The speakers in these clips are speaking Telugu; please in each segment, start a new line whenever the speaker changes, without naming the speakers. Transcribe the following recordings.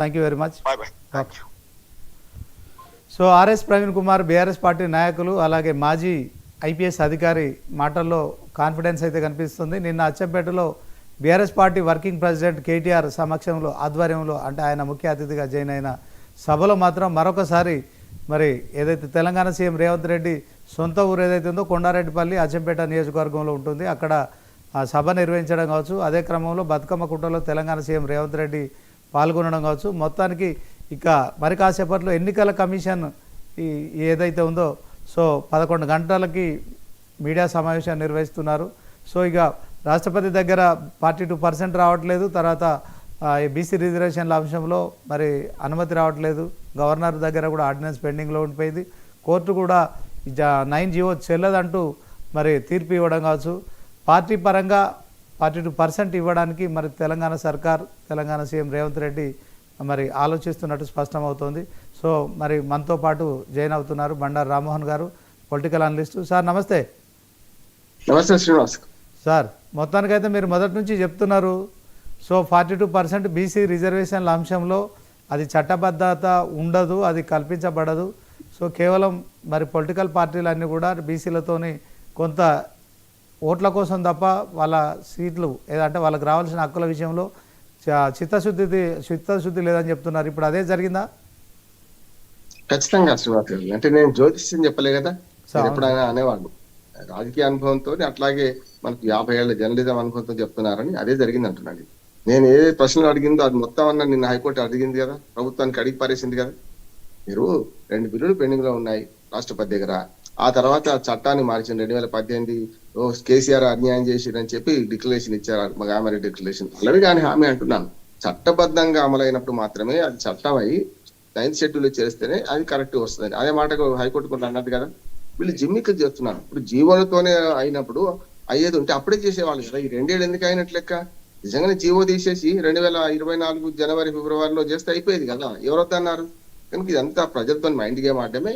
Thank you very much so RS Praveen Kumar BRS party నాయకులు అలాగే మాజీ ఐపీఎస్ అధికారి మాటల్లో కాన్ఫిడెన్స్ అయితే కనిపిస్తుంది. నిన్న అచ్చంపేటలో BRS party working president KTR సమక్షంలో ఆధ్వర్యంలో అంటే ఆయన ముఖ్య అతిథిగా జాయిన్ అయిన సభలో మాత్రం మరొకసారి మరి ఏదైతే తెలంగాణ సీఎం రేవంత్ రెడ్డి సొంత ఊరు ఏదైతే ఉందో కొండారెడ్డిపల్లి అచ్చంపేట నియోజకవర్గంలో ఉంటుంది. అక్కడ సభ నిర్వహించడం కావచ్చు. అదే క్రమంలో బతుకమ్మ కుట్రలో తెలంగాణ సీఎం రేవంత్ రెడ్డి పాల్గొనడం కావచ్చు. మొత్తానికి ఇక మరి కాసేపట్లో ఎన్నికల కమిషన్ ఏదైతే ఉందో సో పదకొండు గంటలకి మీడియా సమావేశాన్ని నిర్వహిస్తున్నారు. సో ఇక రాష్ట్రపతి దగ్గర ఫార్టీ టూ పర్సెంట్ రావట్లేదు. తర్వాత బీసీ రిజర్వేషన్ల అంశంలో మరి అనుమతి రావట్లేదు. గవర్నర్ దగ్గర కూడా ఆర్డినెన్స్ పెండింగ్లో ఉండిపోయింది. కోర్టు కూడా నైన్ జీవో చెల్లదంటూ మరి తీర్పు ఇవ్వడం కావచ్చు. పార్టీ పరంగా ఫార్టీ టూ పర్సెంట్ ఇవ్వడానికి మరి తెలంగాణ సర్కార్ తెలంగాణ సీఎం రేవంత్ రెడ్డి మరి ఆలోచిస్తున్నట్టు స్పష్టమవుతోంది. సో మరి మనతో పాటు జాయిన్ అవుతున్నారు బండారు రామ్మోహన్ గారు పొలిటికల్ అనలిస్ట్. సార్ నమస్తే.
నమస్తే శ్రీనివాస్.
సార్ మొత్తానికైతే మీరు మొదటి నుంచి చెప్తున్నారు. So forty two percent BC రిజర్వేషన్ల అంశంలో అది చట్టబద్ధత ఉండదు అది కల్పించబడదు. సో కేవలం మరి పొలిటికల్ పార్టీలన్నీ కూడా బీసీలతోని కొంత ఓట్ల కోసం తప్ప వాళ్ళ సీట్లు ఏదంటే వాళ్ళకి రావాల్సిన హక్కుల విషయంలో చిత్తశుద్ధి చిత్తశుద్ధి లేదని చెప్తున్నారు. ఇప్పుడు అదే జరిగిందా?
ఖచ్చితంగా శ్రీనివాస్ గారు అంటే నేను జ్యోతిష్యం చెప్పలే కదా? ఎప్పుడైనా అనేవాళ్ళు రాజకీయ అనుభవంతో అట్లాగే మనకు యాభై ఏళ్ళ జర్నలిజం అనుభవంతో చెప్తున్నారని అదే జరిగింది అంటున్నాను నేను ఏ ప్రశ్నలు అడిగిందో అది మొత్తం అన్న నిన్న హైకోర్టు అడిగింది కదా? ప్రభుత్వానికి అడిగి పారేసింది కదా? మీరు రెండు బిల్లులు పెండింగ్లో ఉన్నాయి. రాష్ట్రపతి దగ్గర. ఆ తర్వాత చట్టాన్ని మార్చింది రెండు వేల పద్దెనిమిది ఓ కేసీఆర్ అన్యాయం చేసిరని చెప్పి డిక్లరేషన్ ఇచ్చారు మగామరి డిక్లరేషన్. అలాగే కానీ హామీ అంటున్నాను. చట్టబద్ధంగా అమలైనప్పుడు మాత్రమే అది చట్టం అయి నైన్త్ షెడ్యూల్ చేస్తేనే అది కరెక్ట్ వస్తుంది అదే మాటకు హైకోర్టు కూడా అన్నది కదా. వీళ్ళు జిమ్మికి చేస్తున్నారు. ఇప్పుడు జీవోలతోనే అయినప్పుడు అయ్యేది ఉంటే అప్పుడే చేసేవాళ్ళు కదా. ఈ రెండేళ్ళు ఎందుకు అయినట్లు లెక్క? నిజంగానే జీవో తీసేసి రెండు వేల ఇరవై నాలుగు జనవరి ఫిబ్రవరిలో చేస్తే అయిపోయేది కదా. ఎవరొద్దన్నారు? కనుక ఇదంతా ప్రజలతో మైండ్ గేమ్ ఆడమే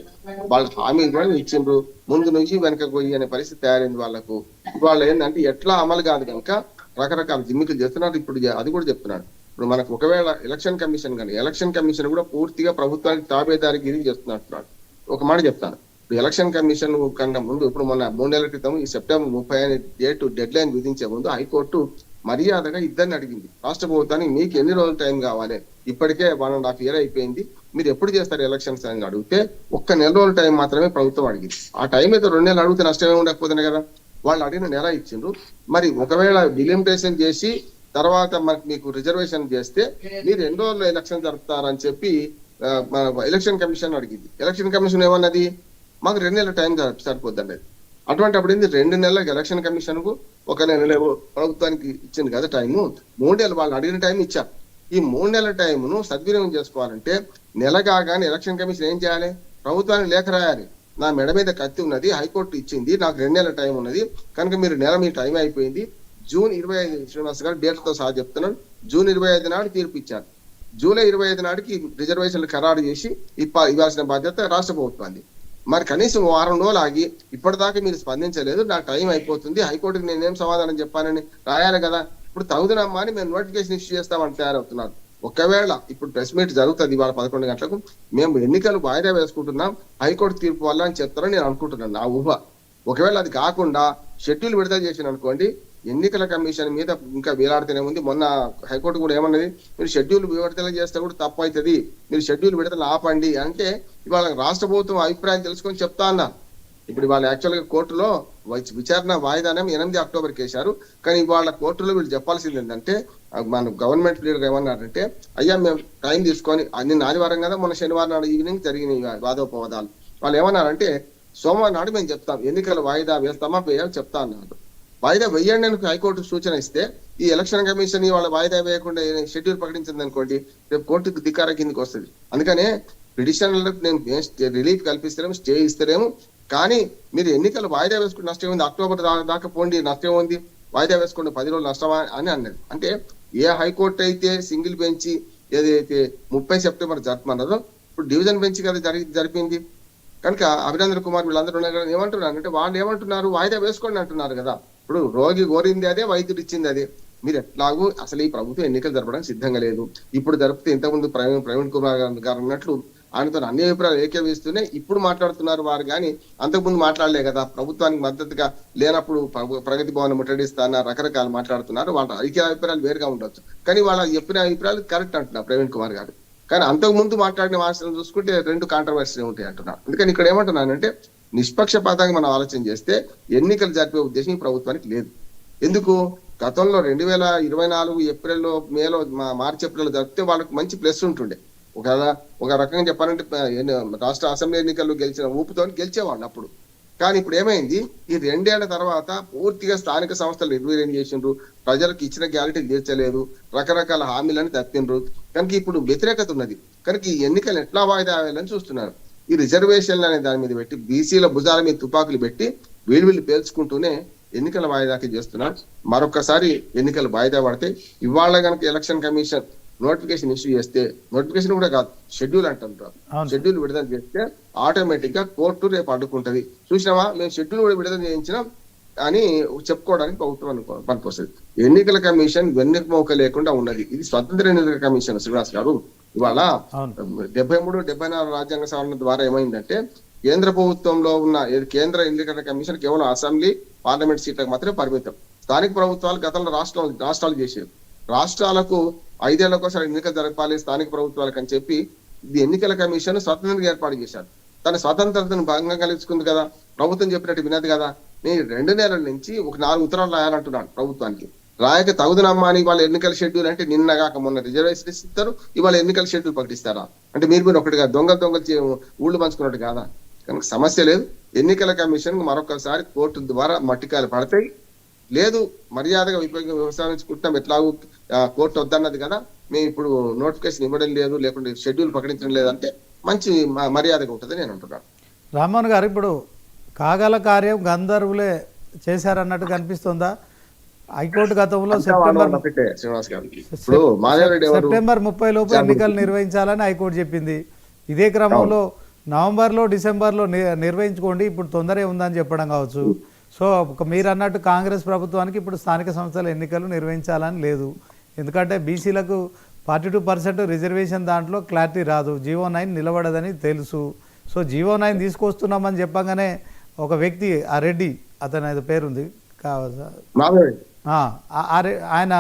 వాళ్ళ హామీ కూడా ఇచ్చిండ్రు. ముందు నుంచి వెనక పోయి అనే పరిస్థితి తయారైంది వాళ్ళకు. వాళ్ళు ఏంటంటే ఎట్లా అమలు కాదు కనుక రకరకాల జిమ్మికలు చేస్తున్నారు. ఇప్పుడు అది కూడా చెప్తున్నాడు. ఇప్పుడు మనకు ఒకవేళ ఎలక్షన్ కమిషన్ కానీ ఎలక్షన్ కమిషన్ కూడా పూర్తిగా ప్రభుత్వానికి తాబేదారికి ఇది చేస్తున్నట్టున్నాడు ఒక మాట చెప్తాను. ఇప్పుడు ఎలక్షన్ కమిషన్ కన్నా ముందు ఇప్పుడు మొన్న మూడు నెలల క్రితం ఈ సెప్టెంబర్ ముప్పై అనే డేట్ డెడ్ లైన్ విధించే ముందు హైకోర్టు మర్యాదగా ఇద్దరిని అడిగింది. రాష్ట్ర ప్రభుత్వానికి మీకు ఎన్ని రోజులు టైం కావాలి? ఇప్పటికే వన్ అండ్ హాఫ్ ఇయర్ అయిపోయింది. మీరు ఎప్పుడు చేస్తారు ఎలక్షన్స్ అని అడిగితే ఒక్క నెల రోజుల టైం మాత్రమే ప్రభుత్వం అడిగింది. ఆ టైం అయితే రెండు నెలలు అడిగితే నష్టమే ఉండకపోతుంది కదా? వాళ్ళు అడిగిన నెల ఇచ్చిండ్రు. మరి ఒకవేళ డిలిమిటేషన్ చేసి తర్వాత మనకి మీకు రిజర్వేషన్ చేస్తే మీరు ఎన్ని రోజులు ఎలక్షన్ జరుపుతారని చెప్పి ఎలక్షన్ కమిషన్ అడిగింది. ఎలక్షన్ కమిషన్ ఏమన్నది? మాకు రెండు నెలల టైం సరిపోద్ది అనేది అటువంటి అప్పుడు ఏంది? రెండు నెలలకు ఎలక్షన్ కమిషన్కు ఒక నెల ప్రభుత్వానికి ఇచ్చింది కదా టైము మూడు నెలలు వాళ్ళు అడిగిన టైం ఇచ్చారు. ఈ మూడు నెలల టైంను సద్వినియోగం చేసుకోవాలంటే నెల కాగానే ఎలక్షన్ కమిషన్ ఏం చేయాలి? ప్రభుత్వానికి లేఖ రాయాలి. నా మెడ మీద కత్తి ఉన్నది హైకోర్టు ఇచ్చింది నాకు రెండు నెలల టైం ఉన్నది కనుక మీరు నెల మీ టైం అయిపోయింది. జూన్ ఇరవై ఐదు శ్రీనివాస్ గారు డేట్తో సహా చెప్తున్నాను. జూన్ ఇరవై ఐదు నాడు తీర్పు ఇచ్చారు. జూలై ఇరవై ఐదు నాటికి రిజర్వేషన్లు ఖరారు చేసి ఇప్ప ఇవ్వాల్సిన బాధ్యత రాష్ట్ర ప్రభుత్వాన్ని మరి కనీసం వారం రోజులు ఆగి ఇప్పటిదాకా మీరు స్పందించలేదు నాకు టైం అయిపోతుంది హైకోర్టుకి నేనేం సమాధానం చెప్పానని రాయాలి కదా. ఇప్పుడు తగుదనమ్మా అని మేము నోటిఫికేషన్ ఇష్యూ చేస్తామని తయారవుతున్నారు. ఒకవేళ ఇప్పుడు ప్రెస్ మీట్ జరుగుతుంది ఇవాళ పదకొండు గంటలకు మేము ఎన్నికలు వాయిదా వేసుకుంటున్నాం హైకోర్టు తీర్పు వల్ల అని చెప్తారని నేను అనుకుంటున్నాను. నా ఊహ. ఒకవేళ అది కాకుండా షెడ్యూల్ విడుదల చేసిన అనుకోండి ఎన్నికల కమిషన్ మీద ఇంకా వేలాడుతూనే ఉంది. మొన్న హైకోర్టు కూడా ఏమన్నది మీరు షెడ్యూల్ విడుదల చేస్తే కూడా తప్పు అవుతుంది. మీరు షెడ్యూల్ విడుదల ఆపండి అంటే ఇవాళ రాష్ట్ర ప్రభుత్వం అభిప్రాయం తెలుసుకొని చెప్తా అన్న. ఇప్పుడు ఇవాళ యాక్చువల్గా కోర్టులో విచారణ వాయిదానం ఎనిమిది అక్టోబర్ వేశారు. కానీ ఇవాళ కోర్టులో వీళ్ళు చెప్పాల్సింది ఏంటంటే మన గవర్నమెంట్ లీడర్ ఏమన్నారంటే అయ్యా మేము టైం తీసుకొని నిన్న ఆదివారం కదా మొన్న శనివారం నాడు ఈవినింగ్ జరిగిన వాదోపవాదాలు వాళ్ళు ఏమన్నారంటే సోమవారం నాడు మేము చెప్తాం ఎన్నికల వాయిదా వేస్తామా వేయాలి చెప్తా అన్నారు. వాయిదా వేయండి అని హైకోర్టు సూచన ఇస్తే ఈ ఎలక్షన్ కమిషన్ వాళ్ళ వాయిదా వేయకుండా షెడ్యూల్ ప్రకటించింది అనుకోండి రేపు కోర్టుకు ధికార కిందకి వస్తుంది. అందుకనే పిటిషన్లకు నేను రిలీఫ్ కల్పిస్తలేము స్టే ఇస్తలేము. కానీ మీరు ఎన్నికలు వాయిదా వేసుకుని నష్టం ఉంది అక్టోబర్ దాకా పోండి నష్టం ఉంది వాయిదా వేసుకుంటే పది రోజులు నష్టమా అని అన్నది. అంటే ఏ హైకోర్టు అయితే సింగిల్ బెంచ్ ఏదైతే ముప్పై సెప్టెంబర్ జరపమన్నదో ఇప్పుడు డివిజన్ బెంచ్ కదా జరిగి జరిపింది. కనుక అభినందన్ కుమార్ వీళ్ళందరూ ఉన్నారు కదా, ఏమంటున్నారు? అంటే వాళ్ళు ఏమంటున్నారు? వాయిదా వేసుకోండి అంటున్నారు కదా. ఇప్పుడు రోగి కోరింది అదే వైద్యుడు ఇచ్చింది అదే. మీరు ఎట్లాగూ అసలు ఈ ప్రభుత్వం ఎన్నికలు జరపడానికి సిద్ధంగా లేదు. ఇప్పుడు జరిపితే ఇంతకుముందు ప్రవీణ్ ప్రవీణ్ కుమార్ గారు గారు అన్నట్లు ఆయనతో అన్ని అభిప్రాయాలు ఏకేమిస్తూనే ఇప్పుడు మాట్లాడుతున్నారు వారు కానీ అంతకుముందు మాట్లాడలే కదా. ప్రభుత్వానికి మద్దతుగా లేనప్పుడు ప్రగతి భవన్ ముట్టడిస్తాన రకరకాలు మాట్లాడుతున్నారు. వాళ్ళ ఐక్య అభిప్రాయాలు వేరుగా ఉండొచ్చు. కానీ వాళ్ళ చెప్పిన అభిప్రాయాలు కరెక్ట్ అంటున్నారు ప్రవీణ్ కుమార్ గారు. కానీ అంతకు ముందు మాట్లాడిన భాషను చూసుకుంటే రెండు కాంట్రవర్సీ ఉంటాయి అంటున్నారు. అందుకని ఇక్కడ ఏమంటున్నానంటే నిష్పక్షపాతంగా మనం ఆలోచన చేస్తే ఎన్నికలు జరిపే ఉద్దేశం ప్రభుత్వానికి లేదు. ఎందుకు? గతంలో రెండు వేల ఇరవై నాలుగు ఏప్రిల్లో మేలో మార్చి ఏప్రిల్లో జరిపితే వాళ్ళకి మంచి ప్లస్ ఉంటుండే. ఒక ఒక రకంగా చెప్పాలంటే రాష్ట్ర అసెంబ్లీ ఎన్నికల్లో గెలిచిన ఊపుతో గెలిచేవాళ్ళు అప్పుడు. కానీ ఇప్పుడు ఏమైంది? ఈ రెండేళ్ళ తర్వాత పూర్తిగా స్థానిక సంస్థలు నిర్వీర్యం చేసిండ్రు. ప్రజలకు ఇచ్చిన గ్యారెంటీ తీర్చలేదు. రకరకాల హామీలను తప్పిండ్రు. కనుక ఇప్పుడు వ్యతిరేకత ఉన్నది. కనుక ఈ ఎన్నికలు ఎట్లా వాయిదా వేయాలని చూస్తున్నారు. ఈ రిజర్వేషన్లు అనే దాని మీద పెట్టి బీసీల భుజాల మీద తుపాకులు పెట్టి వీళ్ళు వీళ్ళు పేల్చుకుంటూనే ఎన్నికల వాయిదాకి చేస్తున్నారు. మరొకసారి ఎన్నికలు వాయిదా పడితే ఇవాళ కనుక ఎలక్షన్ కమిషన్ నోటిఫికేషన్ ఇష్యూ చేస్తే నోటిఫికేషన్ కూడా కాదు షెడ్యూల్
అవును.
షెడ్యూల్ విడుదల చేస్తే ఆటోమేటిక్గా కోర్టు రేపు అడ్డుకుంటది. చూసినావా? మేము షెడ్యూల్ కూడా విడుదల చేయించినాం అని చెప్పుకోవడానికి ప్రభుత్వం అనుకో పనికొస్తుంది. ఎన్నికల కమిషన్ వెన్నెమోక లేకుండా ఉన్నది. ఇది స్వతంత్ర ఎన్నికల కమిషన్ శ్రీనివాస్ గారు. ఇవాళ డెబ్బై మూడు డెబ్బై నాలుగు రాజ్యాంగ సవరణ ద్వారా ఏమైందంటే కేంద్ర ప్రభుత్వంలో ఉన్న కేంద్ర ఎన్నికల కమిషన్ కేవలం అసెంబ్లీ పార్లమెంట్ సీట్లకు మాత్రమే పరిమితం. స్థానిక ప్రభుత్వాలు గతంలో రాష్ట్రం రాష్ట్రాలు చేసేవి. రాష్ట్రాలకు ఐదేళ్ళకోసారి ఎన్నికలు జరపాలి స్థానిక ప్రభుత్వాలకు అని చెప్పి ఇది ఎన్నికల కమిషన్ స్వతంత్రంగా ఏర్పాటు చేశారు. తన స్వతంత్రతను భంగం కలుసుకుంది కదా ప్రభుత్వం చెప్పినట్టు వినదు కదా. నేను రెండు నెలల నుంచి ఒక నాలుగు ఉత్తరాలు రాయాలంటున్నాను ప్రభుత్వానికి. రాయక తగుదనమ్మా అని వాళ్ళ ఎన్నికల షెడ్యూల్ అంటే నిన్నగాక మొన్న రిజర్వేషన్ ఇస్తారు ఇవాళ ఎన్నికల షెడ్యూల్ ప్రకటిస్తారా? అంటే మీరు మీరు ఒకటిగా దొంగ దొంగ ఊళ్ళు పంచుకున్నట్టు కాదా? కనుక సమస్య లేదు. ఎన్నికల కమిషన్ మరొకసారి కోర్టు ద్వారా మట్టికాయలు పడతాయి. లేదు మర్యాదగా వ్యవసాయించుకుంటాం ఎట్లాగూ కోర్టు వద్దన్నది కదా. మేము ఇప్పుడు నోటిఫికేషన్ ఇవ్వడం లేదు లేకుంటే షెడ్యూల్ ప్రకటించడం లేదంటే మంచి మర్యాదగా ఉంటుంది నేను అంటున్నాను.
రామ్మోహన్ గారు ఇప్పుడు కాగల కార్యం గంధర్వులే చేశారన్నట్టు కనిపిస్తుందా? హైకోర్టు గతంలో సెప్టెంబర్ సెప్టెంబర్ ముప్పై లోపు ఎన్నికలు నిర్వహించాలని హైకోర్టు చెప్పింది. ఇదే క్రమంలో నవంబర్లో డిసెంబర్లో ని- నిర్వహించుకోండి. ఇప్పుడు తొందరే ఉందని చెప్పడం కావచ్చు. సో ఒక మీరు అన్నట్టు కాంగ్రెస్ ప్రభుత్వానికి ఇప్పుడు స్థానిక సంస్థల ఎన్నికలు నిర్వహించాలని లేదు. ఎందుకంటే బీసీలకు ఫార్టీ టూ పర్సెంట్ రిజర్వేషన్ దాంట్లో క్లారిటీ రాదు. జీవో నైన్ నిలబడదని తెలుసు. సో జీవో నైన్ తీసుకొస్తున్నామని చెప్పగానే ఒక వ్యక్తి ఆ రెడ్డి అతని ఏదో పేరుంది ఆయన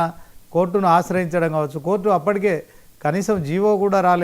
కోర్టును ఆశ్రయించడం కావచ్చు. కోర్టు అప్పటికే కనీసం జీవో కూడా రాలేదు